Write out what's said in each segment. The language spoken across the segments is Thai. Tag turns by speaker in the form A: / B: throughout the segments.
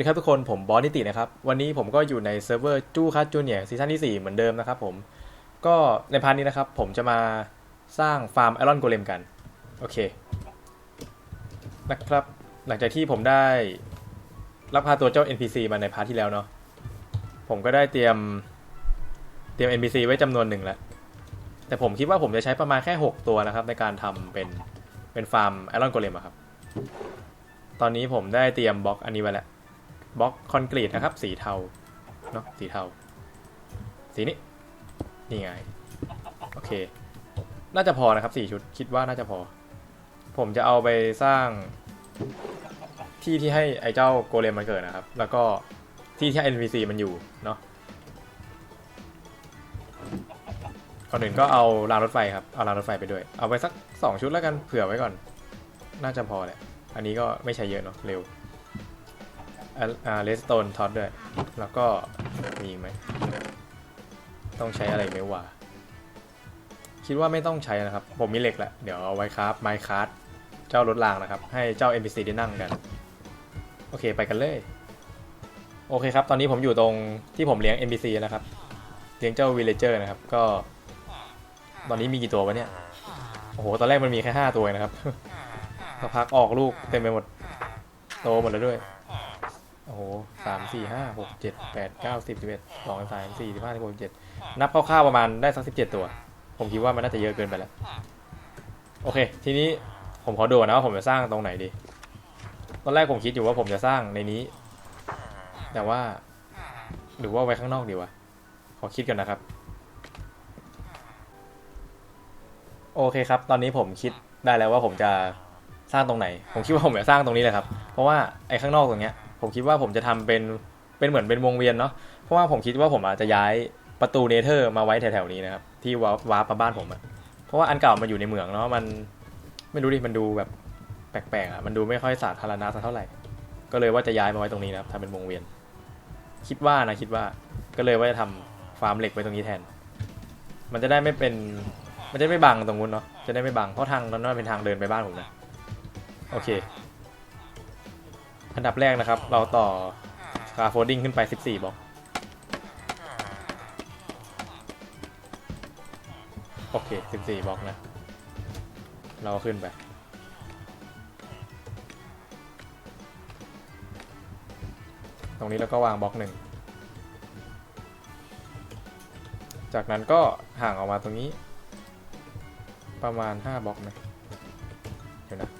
A: สวัสดีครับทุกคนผมบอสนิตินะครับ วันนี้ผมก็อยู่ในเซิร์ฟเวอร์จู้คัสจูเนียซีซั่นที่ 4 เหมือนเดิมนะครับผม ก็ในพาร์ทนี้นะครับ ผมจะมาสร้างฟาร์มไอรอนโกเลมกัน โอเค นะครับ หลังจากที่ผมได้รับพาตัวเจ้า NPC มาในพาร์ทที่แล้วเนาะผมก็ได้เตรียมเตรียม NPC ไว้จำนวนหนึ่งแล้ว แต่ผมคิดว่าผมจะใช้ประมาณแค่ 6 ตัวนะครับ ในการทำเป็นเป็นฟาร์มไอรอนโกเลมอะครับตอนนี้ผมได้เตรียมบล็อกอันนี้ไว้แล้ว บล็อกคอนกรีตนะครับ สีเทาเนาะสีเทา สีนี้ นี่ไง โอเค น่าจะพอนะครับสี่ชุด คิดว่าน่าจะพอ ผมจะเอาไปสร้าง ที่ที่ให้ไอ้เจ้าโกเลมมันเกิดนะครับ แล้วก็ที่ที่ NPC มันอยู่เนาะก่อนอื่นก็เอารางรถไฟครับ เอารางรถไฟไปด้วย เอาไปสักสองชุดแล้วกัน เผื่อไว้ก่อน น่าจะพอแหละ อันนี้ก็ไม่ใช้เยอะเนาะ เร็ว อ่าเลสโตนท็อตด้วย แล้วก็มีไหม ต้องใช้อะไรไหมวะคิดว่าไม่ต้องใช้นะครับ ผมมีเหล็กแหละเดี๋ยวเอาไว้ครับไมค์คาร์ดเจ้ารถรางนะครับ ให้เจ้า NPC ได้นั่งกัน โอเคไปกันเลย โอเคครับ ตอนนี้ผมอยู่ตรงที่ผมเลี้ยง NPC นะครับ เลี้ยงเจ้า Villager นะครับ ก็ ตอนนี้มีกี่ตัววะเนี่ย โอ้โห ตอนแรกมันมีแค่ 5 ตัวนะครับสักพักออกลูกเต็มไปหมด โตหมดแล้วด้วย อ้โหสามสี่ห้าหกเจ็ดแปดเก้าสิบสิบเอ็ดสองสามสี่สิบห้าสิบหกสิบเจ็ดนับคร่าวๆประมาณได้สักสิบเจ็ดตัว ผมคิดว่ามันน่าจะเยอะเกินไปแล้ว โอเค ทีนี้ผมขอดูก่อนนะว่าผมจะสร้างตรงไหนดี ตอนแรกผมคิดอยู่ว่าผมจะสร้างในนี้ แต่ว่า หรือว่าไว้ข้างนอกดีวะ ขอคิดกันนะครับ โอเคครับ ตอนนี้ผมคิดได้แล้วว่าผมจะสร้างตรงไหน ผมคิดว่าผมจะสร้างตรงนี้เลยครับ เพราะว่าไอ้ข้างนอกตรงเนี้ย ผมคิดว่าผมจะทำเป็นเป็นเหมือนเป็นวงเวียนเนาะเพราะว่าผมคิดว่าผมอาจจะย้ายประตูเนเธอร์มาไว้แถวๆนี้นะครับ ที่วาร์ปวาร์ปมาบ้านผมอะเพราะว่าอันเก่ามันอยู่ในเมืองเนาะมันไม่รู้ดิมันดูแบบแปลกๆอะมันดูไม่ค่อยสาธารณะสักเท่าไหร่ ก็เลยว่าจะย้ายมาไว้ตรงนี้นะครับทำเป็นวงเวียน คิดว่านะคิดว่าก็เลยว่าจะทำฟาร์มเหล็กไว้ตรงนี้แทน มันจะได้ไม่เป็นมันจะไม่บังตรงนู้นเนาะจะได้ไม่บังเพราะทางนั้นเป็นทางเดินไปบ้านผมนะโอเค อันดับแรกนะครับ เราต่อคาโฟดิ้งขึ้นไป 14บล็อกโอเค 14บล็อกนะ เราก็ขึ้นไป ตรงนี้เราก็วางบล็อกหนึ่ง จากนั้นก็ห่างออกมาตรงนี้ ประมาณ 5บล็อกนะ เดี๋ยวนะ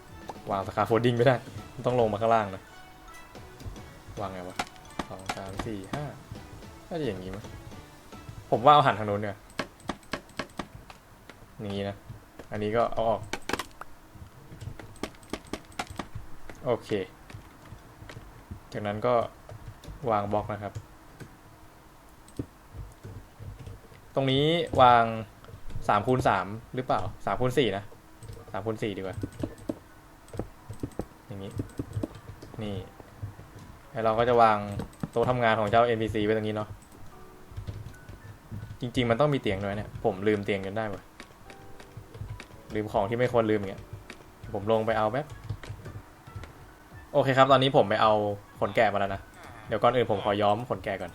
A: วางสคาโฟดิ้งไม่ได้ ต้องลงมาข้างล่างนะ วางไงวะสองสามสี่ห้าน่าจะอย่างนี้มั้ยผมว่าเอาหันทางโน้นเนี่ยอย่างนี้นะ อันนี้ก็เอาออก โอเค จากนั้นก็วางบล็อกนะครับ ตรงนี้วางสามคูณสามหรือเปล่าสามคูณสี่นะสามคูณสี่ดีกว่า อย่างนี้ นี่ แล้วเราก็จะวางโต๊ะทำงานของเจ้า NPC ไว้ตรงนี้เนาะ จริง ๆ มันต้องมีเตียงด้วยเนี่ย ผมลืมเตียงกันได้ปะลืมของที่ไม่ควรลืมอย่างเงี้ย ผมลงไปเอาแป๊บ โอเคครับ ตอนนี้ผมไปเอาขนแกะมาแล้วนะ เดี๋ยวก่อนอื่นผมขอย้อมขนแกะก่อน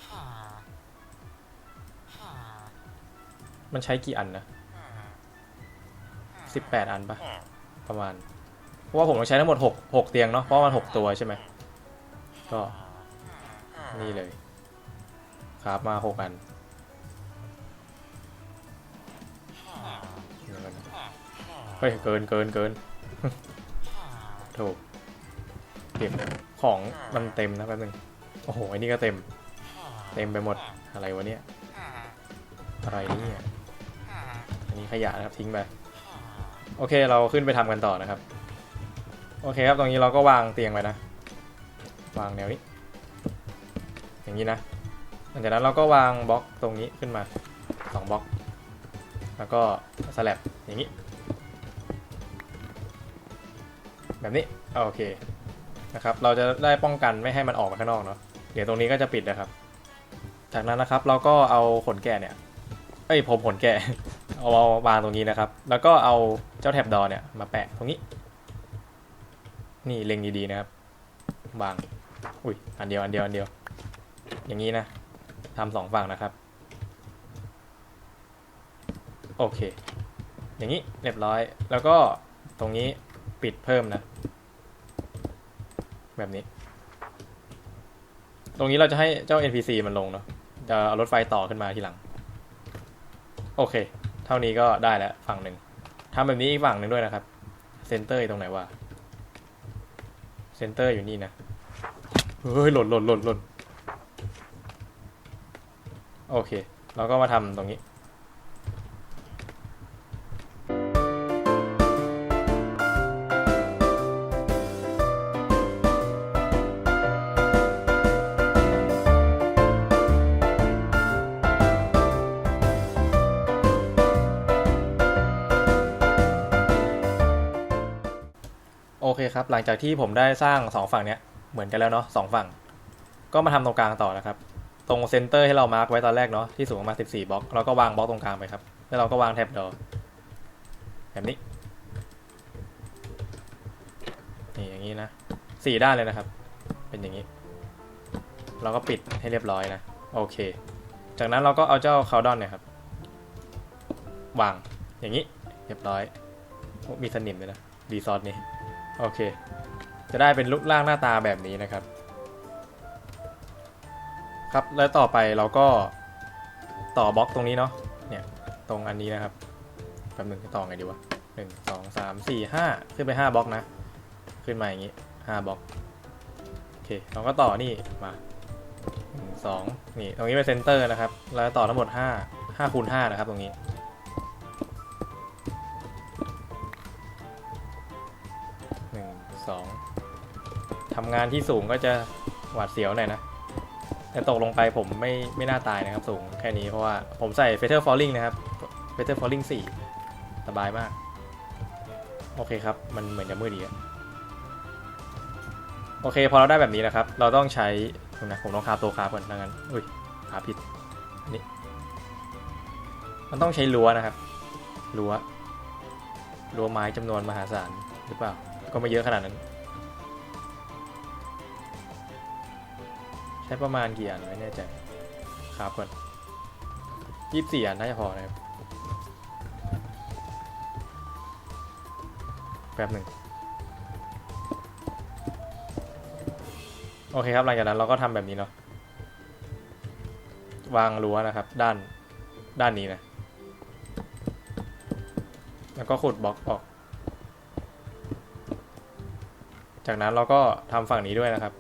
A: มันใช้กี่อันนะสิบแปดอันปะประมาณ เพราะว่าผมต้องใช้ทั้งหมดหกหกเตียงเนาะ เพราะมันหกตัวใช่ไหม ก็นี่เลย ครับมาหกอันเดี๋ยวก่อนนะเฮ้ยเกินเกินเกินถูกเก็บของมันเต็มนะแป๊บนึงโอ้โหอันนี้ก็เต็ม เต็มไปหมดอะไรวะเนี่ยอะไรเนี่ยอันนี้ขยะนะครับทิ้งไปโอเคเราขึ้นไปทำกันต่อนะครับ โอเคครับตรงนี้เราก็วางเตียงไว้นะ วางแนวนี้ อย่างนี้นะหลังจากนั้นเราก็วางบล็อกตรงนี้ขึ้นมาสองบล็อก แล้วก็สลับอย่างนี้ แบบนี้โอเคนะครับเราจะได้ป้องกันไม่ให้มันออกมาข้างนอกเนาะเดี๋ยวตรงนี้ก็จะปิดนะครับ จากนั้นนะครับเราก็เอาขนแกะเนี่ยเอ้ยผมขนแกะเอามาวางตรงนี้นะครับ แล้วก็เอาเจ้าแท็บดอเนี่ยมาแปะตรงนี้ นี่เล็งดีๆนะครับวาง อุ้ยอันเดียวอันเดียวอันเดียว อย่างนี้นะทำสองฝั่งนะครับ โอเค อย่างนี้เรียบร้อย แล้วก็ตรงนี้ปิดเพิ่มนะ แบบนี้ ตรงนี้เราจะให้เจ้า NPC มันลงเนาะจะเอารถไฟต่อขึ้นมาทีหลัง โอเค เท่านี้ก็ได้แล้วฝั่งหนึ่งทำแบบนี้อีกฝั่งหนึ่งด้วยนะครับ เซนเตอร์อยู่ตรงไหนวะ เซนเตอร์อยู่นี่นะ เฮ้ยหล่นหล่นหล่นหล่นโอเค เราก็มาทำตรงนี้โอเคครับ หลังจากที่ผมได้สร้างสองฝั่งเนี้ย เหมือนกันแล้วเนาะสองฝั่ง ก็มาทำตรงกลางต่อนะครับ ตรงเซนเตอร์ให้เรามาร์กไว้ตอนแรกเนาะที่สูงประมาณ14บล็อกเราก็วางบล็อกตรงกลางไปครับ แล้วเราก็วางแท็บดอแบบนี้นี่อย่างนี้นะสี่ด้านเลยนะครับ เป็นอย่างนี้ เราก็ปิดให้เรียบร้อยนะ โอเค จากนั้นเราก็เอาเจ้าคาวดอนเนี่ยครับ วางอย่างนี้ เรียบร้อย มีสนิมเลยนะรีซอสนี่ โอเค จะได้เป็นรูปร่างหน้าตาแบบนี้นะครับ ครับ แล้วต่อไปเราก็ต่อบล็อกตรงนี้เนาะ เนี่ย ตรงอันนี้นะครับแป๊บหนึงจะต่อไงดีวะหนึ่งสองสามสี่ห้าขึ้นไปห้าบล็อกนะ ขึ้นมาอย่างนี้ห้าบล็อก โอเค เราก็ต่อนี่มาหนึ่งสองนี่ ตรงนี้เป็นเซนเตอร์นะครับ แล้วต่อทั้งหมดห้าห้าคูณห้านะครับตรงนี้หนึ่งสอง ทำงานที่สูงก็จะหวาดเสียวหน่อยนะ แต่ตกลงไปผมไม่ไม่น่าตายนะครับ สูงแค่นี้เพราะว่าผมใส่ Feather Falling นะครับ Feather Falling 4 สบายมาก โอเคครับ มันเหมือนจะมืดดีอะโอเค พอเราได้แบบนี้นะครับ เราต้องใช้นะผมต้องคาบตัวคาบก่อนดังนั้นอุ้ยคาบผิดนี่มันต้องใช้รั้วนะครับรั้วรั้วไม้จำนวนมหาศาลหรือเปล่า ก็ไม่เยอะขนาดนั้น ใช้ประมาณกี่อันไม่แน่ใจครับก่อนยี่สิบสี่อันน่าจะพอนะครับแป๊บหนึ่งโอเคครับหลังจากนั้นเราก็ทำแบบนี้เนาะวางรั้วนะครับ ด้านด้านนี้นะ แล้วก็ขุดบล็อกออก จากนั้นเราก็ทำฝั่งนี้ด้วยนะครับ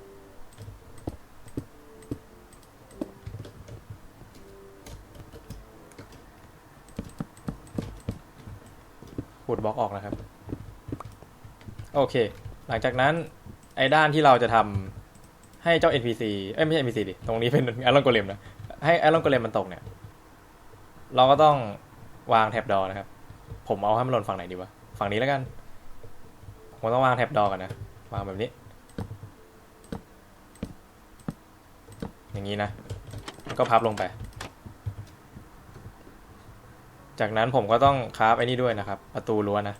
A: บล็อกออกนะครับ โอเค หลังจากนั้นไอ้ด้านที่เราจะทำให้เจ้า NPC เอ้ยไม่ใช่ NPC ดิ ตรงนี้เป็นไอรอนโกเลมนะ ให้ไอรอนโกเลมมันตกเนี่ย เราก็ต้องวางแท็บดอนะครับ ผมเอาให้มันหล่นฝั่งไหนดีวะ ฝั่งนี้แล้วกัน ผมต้องวางแท็บดอก่อนนะ วางแบบนี้ อย่างนี้นะแล้วก็พับลงไป จากนั้นผมก็ต้องคราฟไอ้นี่ด้วยนะครับ ประตูรั้วนะ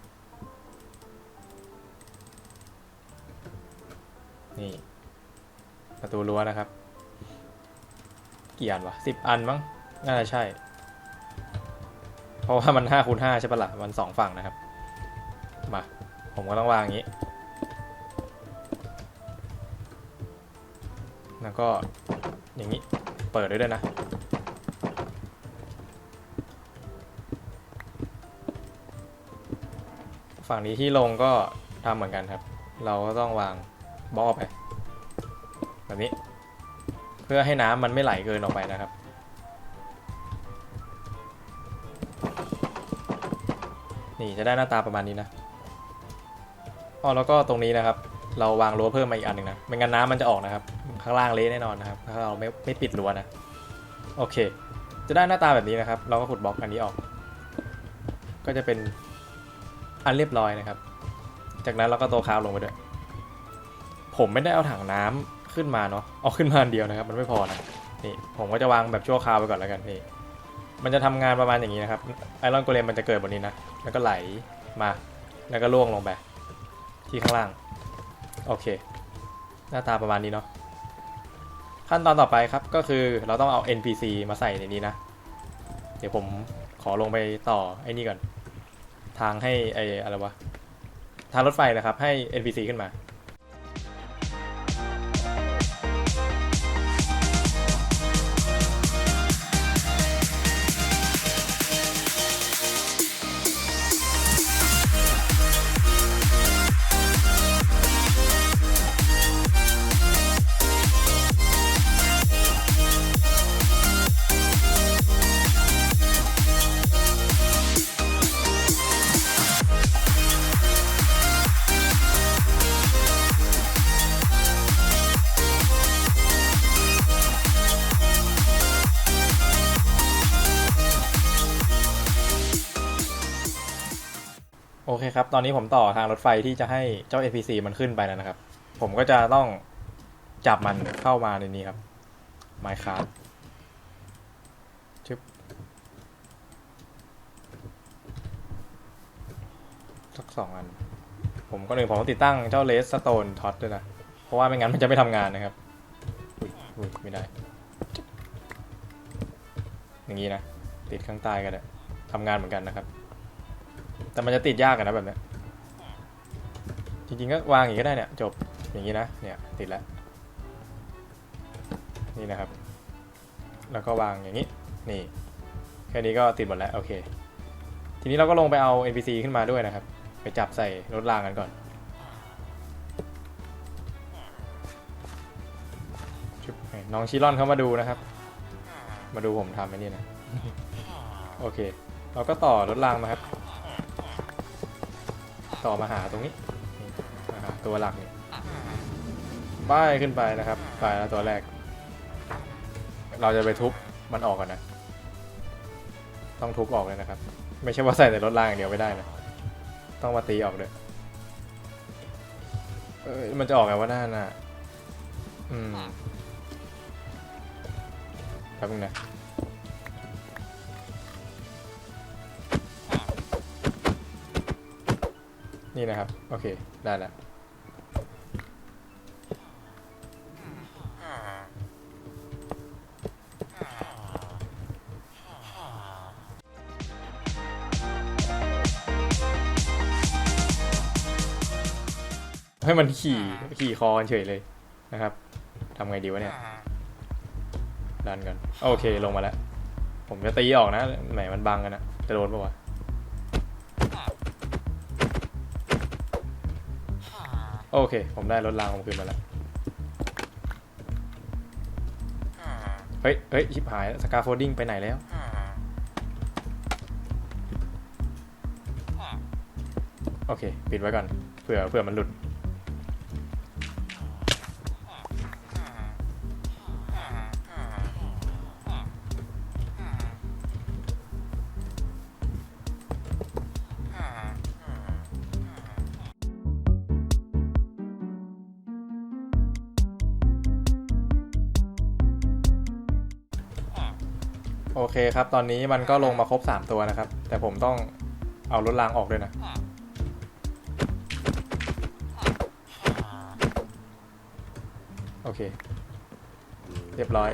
A: นี่ ประตูรั้วนะครับ กี่อันวะสิบอันมั้ง น่าจะใช่ เพราะว่ามันห้าคูณห้าใช่ปะละ่ะ มันสองฝั่งนะครับ มา ผมก็ต้องวางอย่างนี้ แล้วก็อย่างนี้ เปิดได้ด้วยนะ ฝั่งนี้ที่ลงก็ทำเหมือนกันครับ เราก็ต้องวางบล็อกไป แบบนี้ เพื่อให้น้ำมันไม่ไหลเกินออกไปนะครับ นี่จะได้หน้าตาประมาณนี้นะอ๋อแล้วก็ตรงนี้นะครับ เราวางรั้วเพิ่มมาอีกอันหนึ่งนะไม่งั้นน้ำมันจะออกนะครับ ข้างล่างเละแน่นอนนะครับ ถ้าเราไม่ไม่ปิดรั้วนะ โอเค จะได้หน้าตาแบบนี้นะครับ เราก็ขุดบล็อกอันนี้ออก ก็จะเป็น อันเรียบร้อยนะครับ จากนั้นเราก็โตคาวลงไปด้วย ผมไม่ได้เอาถังน้ำขึ้นมาเนาะ เอาขึ้นมาเดียวนะครับ มันไม่พอนะ นี่ผมก็จะวางแบบชั่วคราวไปก่อนแล้วกันนี่ มันจะทำงานประมาณอย่างนี้นะครับ ไอรอนโกเลมมันจะเกิดบนนี้นะ แล้วก็ไหลมา แล้วก็ล่วงลงไปที่ข้างล่าง โอเค หน้าตาประมาณนี้เนาะ ขั้นตอนต่อไปครับ ก็คือเราต้องเอา NPC มาใส่ในนี้นะ เดี๋ยวผมขอลงไปต่อไอ้นี่ก่อน ทางให้ไอ้อะไรวะทางรถไฟนะครับ ให้ NPC ขึ้นมา ครับ ตอนนี้ผมต่อทางรถไฟที่จะให้เจ้า NPC มันขึ้นไปแล้วนะครับ ผมก็จะต้องจับมันเข้ามาในนี้ครับไมค์คาร์ชึบสักสองอัน ผมก็หนึ่งผมต้องติดตั้งเจ้าเลสสโตนท็อตด้วยนะ เพราะว่าไม่งั้นมันจะไม่ทำงานนะครับอุ้ยอุ้ยไม่ได้ อย่างนี้นะ ติดข้างใต้ก็ได้ทำงานเหมือนกันนะครับ แต่มันจะติดยากกันนะแบบเนี้ยจริงๆก็วางอย่างนี้ก็ได้เนี่ยจบอย่างนี้นะเนี่ยติดแล้วนี่นะครับ แล้วก็วางอย่างนี้นี่แค่นี้ก็ติดหมดแล้วโอเค ทีนี้เราก็ลงไปเอา NPC ขึ้นมาด้วยนะครับ ไปจับใส่รถรางกันก่อนน้องชิลอนเข้ามาดูนะครับ มาดูผมทำไอ้นี่นะ โอเค เราก็ต่อรถรางมาครับ ต่อมาหาตรงนี้นี่มาหาตัวหลักนี่ป้ายขึ้นไปนะครับไปแล้วตัวแรก เราจะไปทุบมันออกกันนะ ต้องทุบออกเลยนะครับ ไม่ใช่ว่าใส่แต่รถรางอย่างเดียวไม่ได้นะ ต้องมาตีออกด้วยเอ้ยมันจะออกไงว่าหน้าน่ะอืมแป๊บนึงนะ นี่นะครับ โอเค ได้แล้วให้มันขี่ขี่คอกันเฉยเลยนะครับทำไงดีวะเนี่ยดันกันโอเคลงมาแล้ว ผมจะตีออกนะแหมมันบังกันนะจะโดนปะวะ โอเค ผมได้รถรางผมคืนมาแล้ว เฮ้ยเฮ้ยชิบหายสกาโฟดิ้งไปไหนแล้ว โอเค ปิดไว้ก่อน เผื่อเผื่อมันหลุด โอเคครับ ตอนนี้มันก็ลงมาครบ3ตัวนะครับ แต่ผมต้องเอารถรางออกด้วยนะ โอเค เรียบร้อย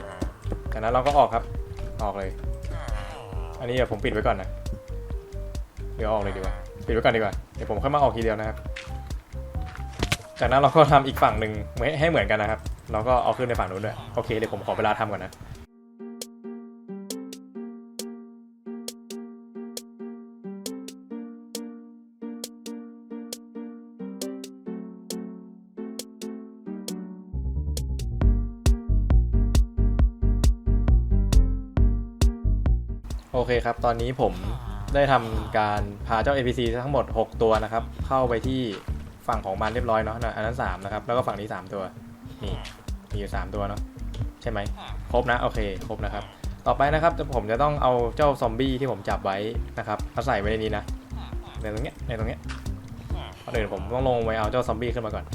A: จากนั้นเราก็ออกครับ ออกเลย อันนี้เดี๋ยวผมปิดไว้ก่อนนะ เดี๋ยวออกเลยดีกว่า ปิดไว้ก่อนดีกว่า เดี๋ยวผมค่อยมาออกทีเดียวนะครับ จากนั้นเราก็ทำอีกฝั่งหนึ่งให้เหมือนกันนะครับ เราก็เอาขึ้นในฝั่งนู้นด้วย โอเค เดี๋ยวผมขอเวลาทำก่อนนะ เคครับ ตอนนี้ผมได้ทำการพาเจ้า NPC ทั้งหมด 6 ตัวนะครับ เข้าไปที่ฝั่งของมันเรียบร้อยเนาะนะอันนั้น 3 นะครับ แล้วก็ฝั่งนี้ 3 ตัว นี่มีอยู่ 3 ตัวเนาะใช่ไหมครบนะ โอเค ครบนะครับ ต่อไปนะครับผมจะต้องเอาเจ้าซอมบี้ที่ผมจับไว้นะครับมาใส่ไว้ในนี้นะในตรงเนี้ยในตรงเนี้ยก่อนอื่นผมต้องลงไปเอาเจ้าซอมบี้ขึ้นมาก่อน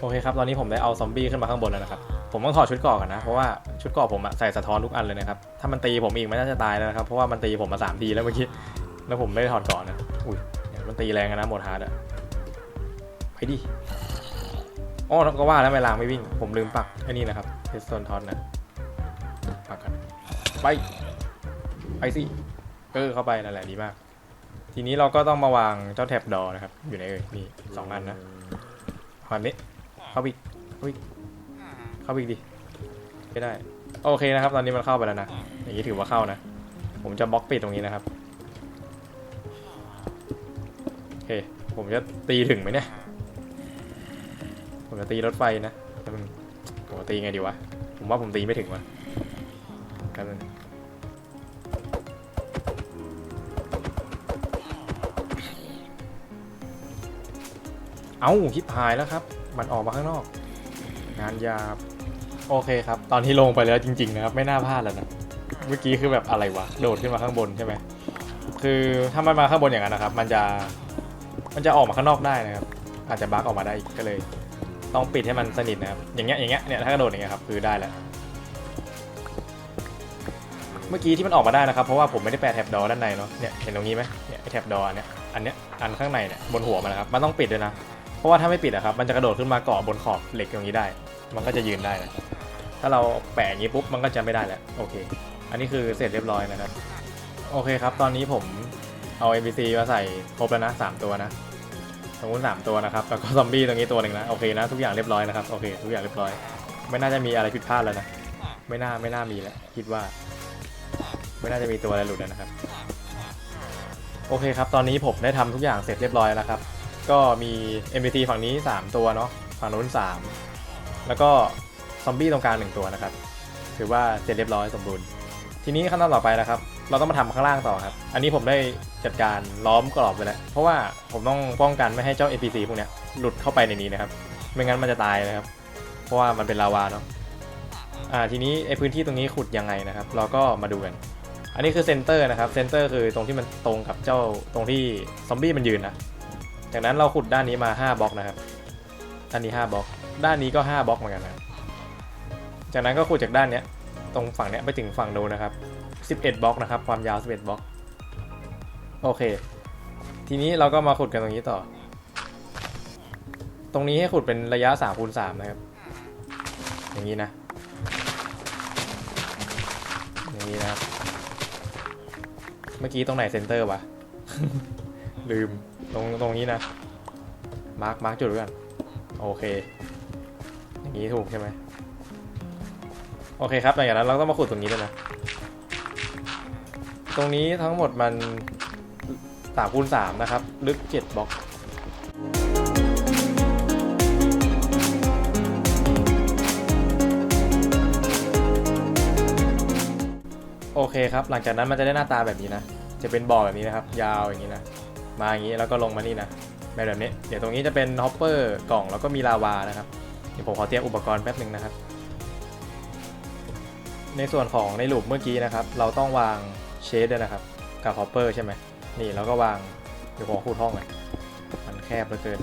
A: โอเคครับ ตอนนี้ผมได้เอาซอมบี้ขึ้นมาข้างบนแล้วนะครับ ผมต้องถอดชุดเกราะก่อนนะ เพราะว่าชุดเกราะผมอะใส่สะท้อนทุกอันเลยนะครับ ถ้ามันตีผมอีกไมันน่าจะตายแล้วนะครับ เพราะว่ามันตีผมมาสามทีแล้วเมื่อกี้ แล้วผมไม่ได้ถอดเก่อนนะ อุ้ยมันตีแรงนะหมดฮาร์ดอะไปดิอ๋อก็ว่าแล้วไม่ลางไม่วิ่ง ผมลืมปักไอ้นี่นะครับเทสโซนทอนนะปักกัน ไป ไปสิเออเข้าไปนั่นแหละดีมาก ทีนี้เราก็ต้องมาวางเจ้าแท็บดอนะครับ อยู่ในเอ่ยนี่สองอันนะวางนี้ เข้าไปอีกเข้าไปอีกเข้าไปอีกดิไม่ได้ โอเคนะครับ ตอนนี้มันเข้าไปแล้วนะ อย่างนี้ถือว่าเข้านะ ผมจะบล็อกปิดตรงนี้นะครับ โอเค ผมจะตีถึงไหมเนี่ย ผมจะตีรถไฟนะแต่มันผมจะตีไงดีวะ ผมว่าผมตีไม่ถึงวะแป๊บนึงเอ้าคิดหายแล้วครับ มันออกมาข้างนอก งานยาโอเคครับ ตอนที่ลงไปแล้วจริง ๆ นะครับ ไม่น่าพลาดแล้วนะ เมื่อกี้คือแบบอะไรวะ โดดขึ้นมาข้างบนใช่ไหม คือถ้ามันมาข้างบนอย่างนั้นนะครับ มันจะ มันจะออกมาข้างนอกได้นะครับ อาจจะบั๊กออกมาได้อีกก็เลย ต้องปิดให้มันสนิทนะครับ อย่างเงี้ย อย่างเงี้ย เนี่ย ถ้ากระโดดอย่างเงี้ยครับ คือได้แล้ว เมื่อกี้ที่มันออกมาได้นะครับ เพราะว่าผมไม่ได้แปะแท็บดอด้านในเนาะ เนี่ย เห็นตรงนี้ไหมเนี่ยไอแท็บดออันเนี้ยอันเนี้ย อันข้างในเนี่ย บนหัวมันนะครับ มันต้องปิดด้วยนะ เพราะว่าถ้าไม่ปิดอะครับ มันจะกระโดดขึ้นมาเกาะบนขอบเหล็กตรงนี้ได้ มันก็จะยืนได้นะถ้าเราแปะอย่างนี้ปุ๊บมันก็จะไม่ได้แล้วโอเค อันนี้คือเสร็จเรียบร้อยนะครับโอเคครับ ตอนนี้ผมเอา NPC มาใส่ครบแล้วนะสามตัวนะตรงนู้นสามตัวนะครับแล้วก็ซอมบี้ตรงนี้ตัวหนึ่งนะโอเคนะทุกอย่างเรียบร้อยนะครับโอเคทุกอย่างเรียบร้อย ไม่น่าจะมีอะไรผิดพลาดแล้วนะไม่น่าไม่น่ามีแล้วคิดว่า ไม่น่าจะมีตัวอะไรหลุดแล้วนะครับ โอเคครับ ตอนนี้ผมได้ทำทุกอย่างเสร็จเรียบร้อยแล้วครับ ก็มี NPC ฝั่งนี้ 3 ตัวเนาะฝั่งนู้น 3 แล้วก็ซอมบี้ตรงกลางหนึ่งตัวนะครับ ถือว่าเสร็จเรียบร้อยสมบูรณ์ ทีนี้ขั้นตอนต่อไปนะครับ เราต้องมาทำข้างล่างต่อครับ อันนี้ผมได้จัดการล้อมกรอบไปแล้ว เพราะว่าผมต้องป้องกันไม่ให้เจ้า NPC พวกเนี้ยหลุดเข้าไปในนี้นะครับ ไม่งั้นมันจะตายนะครับ เพราะว่ามันเป็นลาวาเนาะอ่าทีนี้ไอพื้นที่ตรงนี้ขุดยังไงนะครับ เราก็มาดูกัน อันนี้คือเซนเตอร์นะครับ เซนเตอร์คือตรงที่มันตรงกับเจ้าตรงที่ซอมบี้มันยืนนะ จากนั้นเราขุดด้านนี้มา5บล็อกนะครับด้านนี้5บล็อก ด้านนี้ก็5บล็อกเหมือนกันนะจากนั้นก็ขุดจากด้านเนี้ยตรงฝั่งเนี้ยไปถึงฝั่งโน้นนะครับ11บล็อกนะครับ ความยาว11บล็อกโอเค ทีนี้เราก็มาขุดกันตรงนี้ต่อ ตรงนี้ให้ขุดเป็นระยะ3คูณ3นะครับ อย่างนี้นะ อย่างนี้นะครับ เมื่อกี้ตรงไหนเซนเตอร์วะ ลืม ตรงตรงนี้นะ มาร์กมาร์กจุดไว้ก่อนโอเค อย่างนี้ถูกใช่ไหมโอเคครับหลังจากนั้นเราต้องมาขุดตรงนี้ด้วยนะ ตรงนี้ทั้งหมดมันสามคูณสามนะครับ ลึกเจ็ดบล็อกโอเคครับ หลังจากนั้นมันจะได้หน้าตาแบบนี้นะ จะเป็นบ่อแบบนี้นะครับ ยาวอย่างนี้นะ มาอย่างนี้แล้วก็ลงมานี่นะแบบนี้เดี๋ยวตรงนี้จะเป็นฮอปเปอร์กล่องแล้วก็มีลาวานะครับเดี๋ยวผมขอเตรียมอุปกรณ์แป๊บหนึ่งนะครับ ในส่วนของในหลูปเมื่อกี้นะครับ เราต้องวางเชดด้วยนะครับ กับฮอปเปอร์ใช่ไหมนี่แล้วก็วางเดี๋ยวผมขุดห้องหน่อยมันแคบเหลือเกิน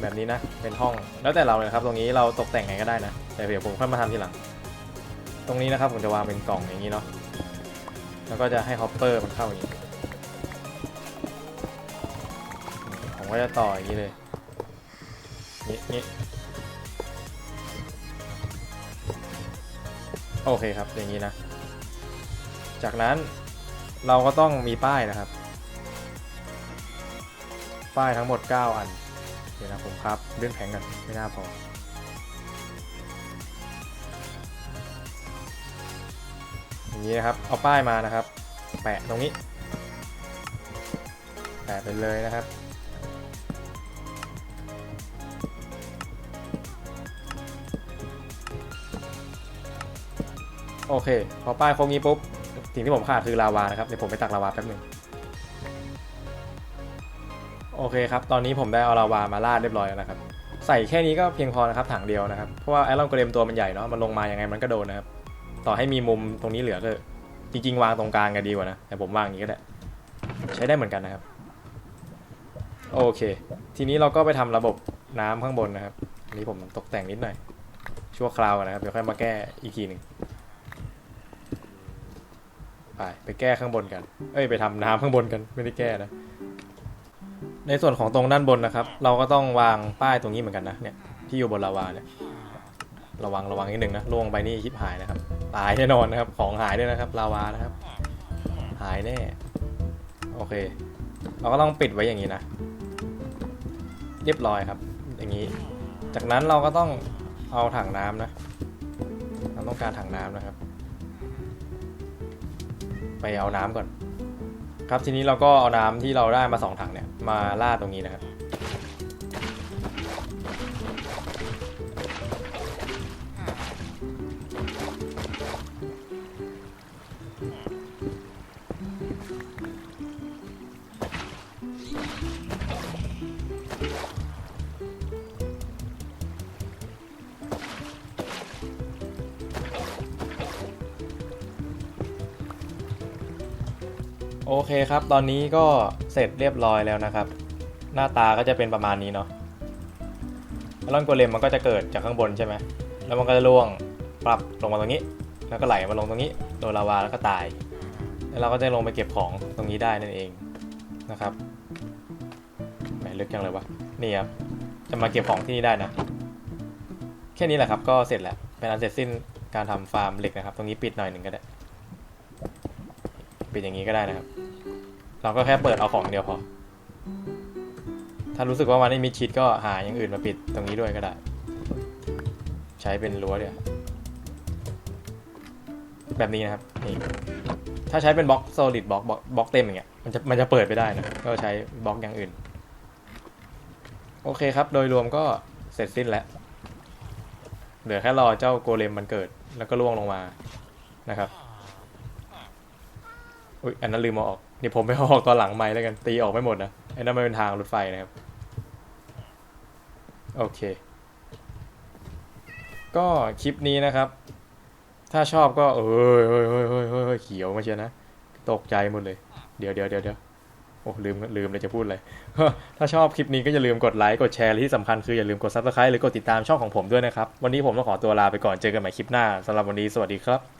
A: แบบนี้นะเป็นห้องแล้วแต่เราเลยครับ ตรงนี้เราตกแต่งไงก็ได้นะแต่เดี๋ยวผมค่อยมาทำทีหลัง ตรงนี้นะครับผมจะวางเป็นกล่องอย่างนี้เนาะ แล้วก็จะให้ฮอปเปอร์มันเข้าอย่างนี้ผมก็จะต่ออย่างนี้เลยนี่นี่โอเคครับอย่างนี้นะ จากนั้นเราก็ต้องมีป้ายนะครับ ป้ายทั้งหมด 9 อัน เดี๋ยวนะผมครับเรื่องแผงกันไม่น่าพอ อย่างนี้นะครับ เอาป้ายมานะครับ แปะตรงนี้ แปะไปเลยนะครับ โอเค พอป้ายครบงี้ปุ๊บ สิ่งที่ผมขาดคือลาวานะครับ เดี๋ยวผมไปตักลาวาแป๊บหนึ่งโอเคครับ ตอนนี้ผมได้เอาลาวามาราดเรียบร้อยแล้วนะครับ ใส่แค่นี้ก็เพียงพอนะครับถังเดียวนะครับ เพราะว่าไอรอนโกเลมตัวมันใหญ่เนาะ มันลงมาอยังไงมันก็โดนนะครับ ต่อให้มีมุมตรงนี้เหลือก็จริงๆ วางตรงกลางกันดีกว่านะ แต่ผมวางอย่างนี้ก็ได้ ใช้ได้เหมือนกันนะครับ โอเค ทีนี้เราก็ไปทำระบบน้ำข้างบนนะครับอันนี้ผมตกแต่งนิดหน่อย ชั่วคราวนะครับ เดี๋ยวค่อยมาแก้อีกทีหนึ่งไปไปแก้ข้างบนกัน เอ้ยไปทำน้ำข้างบนกันไม่ได้แก้นะ ในส่วนของตรงด้านบนนะครับ เราก็ต้องวางป้ายตรงนี้เหมือนกันนะเนี่ยที่อยู่บนลาวาเนี่ยระวังระวังนิดนึงนะล่วงไปนี่ชิบหายนะครับ ตายแน่นอนนะครับ ของหายด้วยนะครับ ลาวานะครับ หายแน่ โอเค เราก็ต้องปิดไว้อย่างนี้นะ เรียบร้อยครับ อย่างนี้ จากนั้นเราก็ต้องเอาถังน้ำนะ เราต้องการถังน้ำนะครับ ไปเอาน้ำก่อน ครับทีนี้เราก็เอาน้ำที่เราได้มาสองถังเนี่ย มาราดตรงนี้นะครับ คครับ ตอนนี้ก็เสร็จเรียบร้อยแล้วนะครับ หน้าตาก็จะเป็นประมาณนี้เนาะแล้วลอนโกเลมมันก็จะเกิดจากข้างบนใช่ไหม แล้วมันก็จะล่วงปรับลงมาตรงนี้ แล้วก็ไหลมาลงตรงนี้ โดนลาวาแล้วก็ตาย แล้วเราก็จะลงไปเก็บของตรงนี้ได้นั่นเองนะครับแหมลึกจังเลยวะ นี่ครับ จะมาเก็บของที่นี่ได้นะ แค่นี้แหละครับ ก็เสร็จแล้ว เป็นอันเสร็จสิ้นการทำฟาร์มเหล็กนะครับ ตรงนี้ปิดหน่อยหนึ่งก็ได้ ปิดอย่างนี้ก็ได้นะครับ เราก็แค่เปิดเอาของเดียวพอ ถ้ารู้สึกว่ามันไม่มีชิดก็หาอย่างอื่นมาปิดตรงนี้ด้วยก็ได้ ใช้เป็นรั้วเดียวแบบนี้นะครับนี่ถ้าใช้เป็นบล็อก solid บล็อกบล็อกเต็มอย่างเงี้ยมันจะมันจะเปิดไม่ได้นะก็ใช้บล็อกอย่างอื่น โอเคครับ โดยรวมก็เสร็จสิ้นแล้ว เหลือแค่รอเจ้าโกเลมมันเกิด แล้วก็ล่วงลงมานะครับ อุ้ยอันนั้นลืมเอาออก เดี๋ยวผมไปออกตอนหลังไม้แล้วกัน ตีออกไม่หมดนะไอ้นั่นมันเป็นทางรถไฟนะครับ โอเค ก็คลิปนี้นะครับ ถ้าชอบก็เอ้ยเฮ้ยเฮ้ยเฮ้ยเฮ้ยเขียวมาเชียวนะ ตกใจหมดเลย เดี๋ยวเดี๋ยวเดี๋ยวเดี๋ยวโอ้ลืมลืมเลยจะพูดอะไรถ้าชอบคลิปนี้ก็อย่าลืมกดไลค์กดแชร์และที่สำคัญคืออย่าลืมกด subscribe หรือ กดติดตามช่องของผมด้วยนะครับ วันนี้ผมต้องขอตัวลาไปก่อนเจอกันใหม่คลิปหน้าสำหรับวันนี้สวัสดีครับ